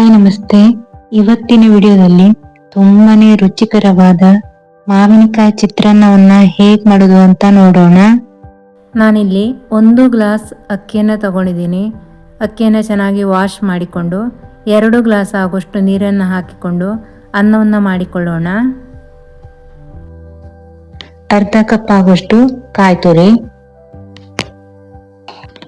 Hi ನಮಸ್ತೆ. ಇವತ್ತಿನ ವಿಡಿಯೋದಲ್ಲಿ ತುಂಬಾನೇ ರುಚಿಕರವಾದ ಮಾವಿನಕಾಯಿ ಚಿತ್ರಾನ್ನವನ್ನ ಹೇಗ್ ಮಾಡೋದು ಅಂತ ನೋಡೋಣ. ನಾನಿಲ್ಲಿ ಒಂದು ಗ್ಲಾಸ್ ಅಕ್ಕಿಯನ್ನು ತಗೊಂಡಿದ್ದೀನಿ. ಅಕ್ಕಿಯನ್ನು ಚೆನ್ನಾಗಿ ವಾಶ್ ಮಾಡಿಕೊಂಡು ಎರಡು ಗ್ಲಾಸ್ ಆಗುವಷ್ಟು ನೀರನ್ನು ಹಾಕಿಕೊಂಡು ಅನ್ನವನ್ನು ಮಾಡಿಕೊಳ್ಳೋಣ. ಅರ್ಧ ಕಪ್ ಆಗುವಷ್ಟು ಕಾಯಿ ತುರಿ.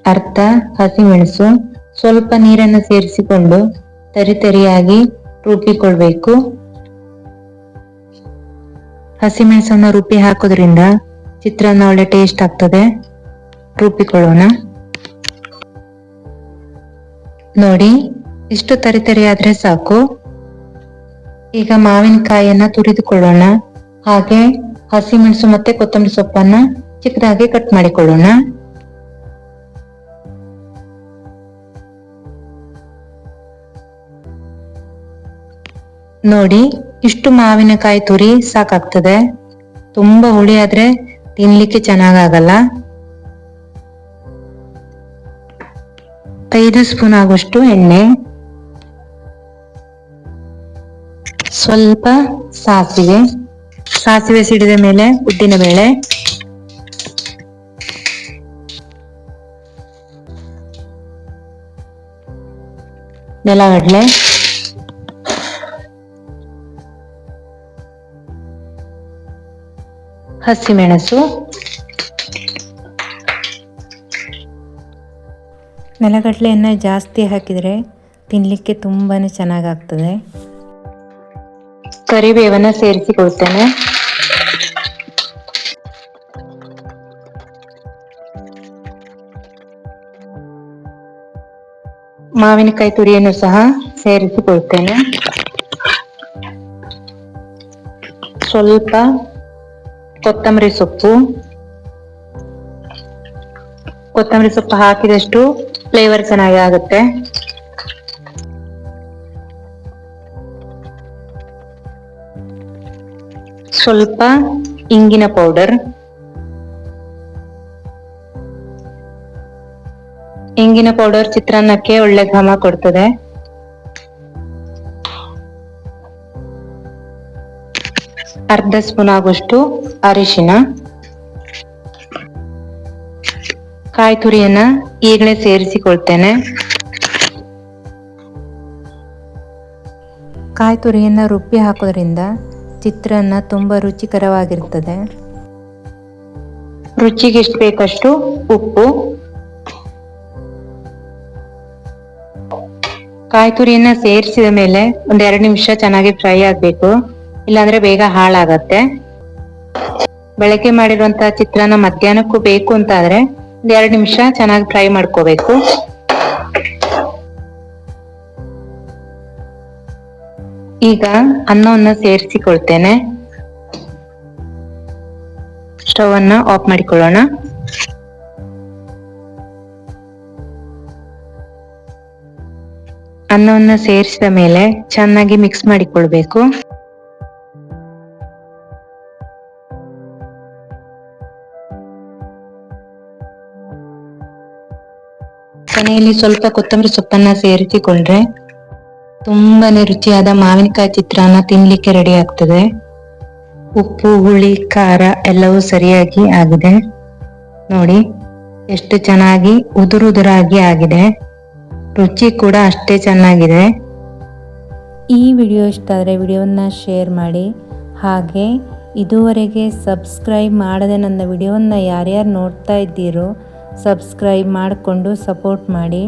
ಅರ್ಧ ಹಸಿಮೆಣಸು. ಸ್ವಲ್ಪ ನೀರನ್ನು ಸೇರಿಸಿಕೊಂಡು ತರಿತರಿಯಾಗಿ ರುಬ್ಬಿಕೊಳ್ಬೇಕು ಹಸಿಮೆಣಸನ್ನ ರುಬ್ಬಿ ಹಾಕೋದ್ರಿಂದ ಚಿತ್ರಾನ್ನ ಒಳ್ಳೆ ಟೇಸ್ಟ್ ಆಗ್ತದೆ. ರುಬ್ಬಿಕೊಳ್ಳೋಣ. ನೋಡಿ, ಇಷ್ಟು ತರಿತರಿ ಆದ್ರೆ ಸಾಕು. ಈಗ ಮಾವಿನಕಾಯಿಯನ್ನ ತುರಿದುಕೊಳ್ಳೋಣ. ಹಾಗೆ ಹಸಿಮೆಣಸು ಮತ್ತೆ ಕೊತ್ತಂಬರಿ ಸೊಪ್ಪನ್ನ ಚಿಕ್ಕದಾಗಿ ಕಟ್ ಮಾಡಿಕೊಳ್ಳೋಣ. ನೋಡಿ, ಇಷ್ಟು ಮಾವಿನಕಾಯಿ ತುರಿ ಸಾಕಾಗ್ತದೆ. ತುಂಬಾ ಹುಳಿ ಆದ್ರೆ ತಿನ್ಲಿಕ್ಕೆ ಚೆನ್ನಾಗಾಗಲ್ಲ. ಐದು ಸ್ಪೂನ್ ಆಗುವಷ್ಟು ಎಣ್ಣೆ. ಸ್ವಲ್ಪ ಸಾಸಿವೆ. ಸಾಸಿವೆ ಸಿಡಿದ ಮೇಲೆ ಉದ್ದಿನ ಬೇಳೆ. ನೆಲಗಡಲೆ. ಹಸಿಮೆಣಸು. ನೆಲಗಡಲೆಯನ್ನು ಜಾಸ್ತಿ ಹಾಕಿದರೆ ತಿನ್ನಲಿಕ್ಕೆ ತುಂಬಾ ಚೆನ್ನಾಗಾಗ್ತದೆ. ಕರಿಬೇವನ್ನು ಸೇರಿಸಿಕೊಳ್ತೇನೆ. ಮಾವಿನಕಾಯಿ ತುರಿಯನ್ನು ಸಹ ಸೇರಿಸಿಕೊಳ್ತೇನೆ. ಸ್ವಲ್ಪ ಕೊತ್ತಂಬರಿ ಸೊಪ್ಪು. ಕೊತ್ತಂಬರಿ ಸೊಪ್ಪು ಹಾಕಿದಷ್ಟು ಫ್ಲೇವರ್ ಚೆನ್ನಾಗಿ ಆಗುತ್ತೆ. ಸ್ವಲ್ಪ ಇಂಗಿನ ಪೌಡರ್ ಇಂಗಿನ ಪೌಡರ್ ಚಿತ್ರಾನ್ನಕ್ಕೆ ಒಳ್ಳೆ ಘಮ ಕೊಡ್ತದೆ. ಅರ್ಧ ಸ್ಪೂನ್ ಆಗುವಷ್ಟು ಅರಿಶಿನ ಕಾಯಿ ತುರಿಯನ್ನ ಈಗಲೇ ಸೇರಿಸಿಕೊಳ್ತೇನೆ. ಕಾಯಿ ತುರಿಯನ್ನ ರುಬ್ಬಿ ಹಾಕೋದ್ರಿಂದ ಚಿತ್ರಾನ್ನ ತುಂಬಾ ರುಚಿಕರವಾಗಿರ್ತದೆ. ರುಚಿಗೆ ಎಷ್ಟು ಬೇಕಷ್ಟು ಉಪ್ಪು. ಕಾಯಿ ತುರಿಯನ್ನ ಸೇರಿಸಿದ ಮೇಲೆ ಒಂದ್ ಎರಡು ನಿಮಿಷ ಚೆನ್ನಾಗಿ ಫ್ರೈ ಆಗ್ಬೇಕು. ಇಲ್ಲಾಂದ್ರೆ ಬೇಗ ಹಾಳಾಗತ್ತೆ. ಬೆಳಗ್ಗೆ ಮಾಡಿರುವಂತಹ ಚಿತ್ರಾನ್ನ ಮಧ್ಯಾಹ್ನಕ್ಕೂ ಬೇಕು ಅಂತ ಆದ್ರೆ ಒಂದ್ ಎರಡು ನಿಮಿಷ ಚೆನ್ನಾಗಿ ಫ್ರೈ ಮಾಡ್ಕೋಬೇಕು. ಈಗ ಅನ್ನವನ್ನ ಸೇರಿಸಿಕೊಳ್ತೇನೆ. ಸ್ಟವ್ ಅನ್ನ ಆಫ್ ಮಾಡಿಕೊಳ್ಳೋಣ. ಅನ್ನವನ್ನ ಸೇರಿಸಿದ ಮೇಲೆ ಚೆನ್ನಾಗಿ ಮಿಕ್ಸ್ ಮಾಡಿಕೊಳ್ಬೇಕು. ಕೊನೆಯಲ್ಲಿ ಸ್ವಲ್ಪ ಕೊತ್ತಂಬರಿ ಸೊಪ್ಪನ್ನ ಸೇರಿಸಿಕೊಂಡ್ರೆ ತುಂಬಾನೇ ರುಚಿಯಾದ ಮಾವಿನಕಾಯಿ ಚಿತ್ರಾನ್ನ ತಿನ್ಲಿಕ್ಕೆ ರೆಡಿ ಆಗ್ತದೆ. ಉಪ್ಪು, ಹುಳಿ, ಖಾರ ಎಲ್ಲವೂ ಸರಿಯಾಗಿ ಆಗಿದೆ. ನೋಡಿ, ಎಷ್ಟು ಚೆನ್ನಾಗಿ ಉದುರುದುರಾಗಿ ಆಗಿದೆ. ರುಚಿ ಕೂಡ ಅಷ್ಟೇ ಚೆನ್ನಾಗಿದೆ. ಈ ವಿಡಿಯೋ ಇಷ್ಟ ಆದರೆ ವಿಡಿಯೋವನ್ನು ಶೇರ್ ಮಾಡಿ. ಹಾಗೆ ಇದುವರೆಗೆ ಸಬ್ಸ್ಕ್ರೈಬ್ ಮಾಡದೆ ನನ್ನ ವಿಡಿಯೋವನ್ನು ಯಾರ್ಯಾರು ನೋಡ್ತಾ ಇದ್ದೀರೋ ಸಬ್ಸ್ಕ್ರೈಬ್ ಮಾಡಿಕೊಂಡು ಸಪೋರ್ಟ್ ಮಾಡಿ.